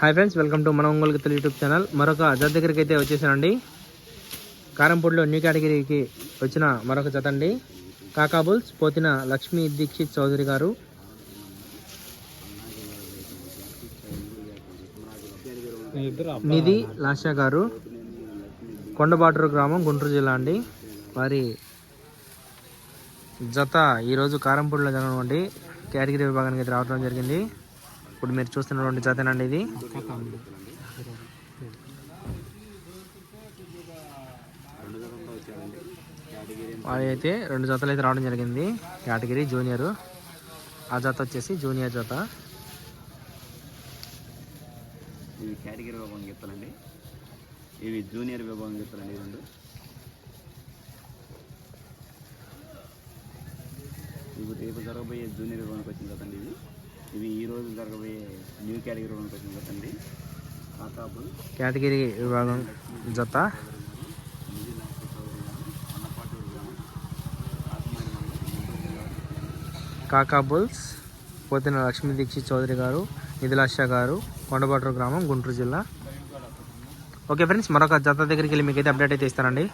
Hi friends welcome to మన Ongole Telugu YouTube channel మరొక జత దగ్గరికి అయితే వచ్చేసానండి. కారంపూడిలో న్యూ కేటగిరీకి వచ్చిన మరొక జత అండి. కాకాబుల్స్ పోతిన లక్ష్మీ దీక్షిత్ చౌదరి గారు. నిధి లాషా గారు. కొండబాటూరు గ్రామం గుంటూరు జిల్లా అండి. వారి జత ఈరోజు కారంపూడిలో జరగనుండి కేటగిరీ విభాగానికి అయితే రావడం జరిగింది. ఇప్పుడు మీరు చూస్తున్నటువంటి జాతనండి ఇది. అయితే రెండు జతలు అయితే రావడం జరిగింది. Category junior. ఆ జత వచ్చేసి జూనియర్ జత. ఇవి కేటగిరీ విభాగం చెప్తానండి. ఇవి జూనియర్ విభాగం చెప్తానండి రెండు. ఇప్పుడు రేపు జరగబోయే జూనియర్ విభాగానికి వచ్చింది కదండి ఇవి ఇవి ఈ రోజు జరగబోయే న్యూ కేటగిరీ ఉంటుంది కదండి కాకాబుల్ కేటగిరీ విభాగం జత. కాకా బుల్స్ పోతిన లక్ష్మీ దీక్షిత్ చౌదరి గారు నిధిలాష గారు కొండబాటూరు గ్రామం గుంటూరు జిల్లా. ఓకే ఫ్రెండ్స్ మరొక జత దగ్గరికి వెళ్ళి మీకైతే అప్డేట్ అయితే ఇస్తానండి.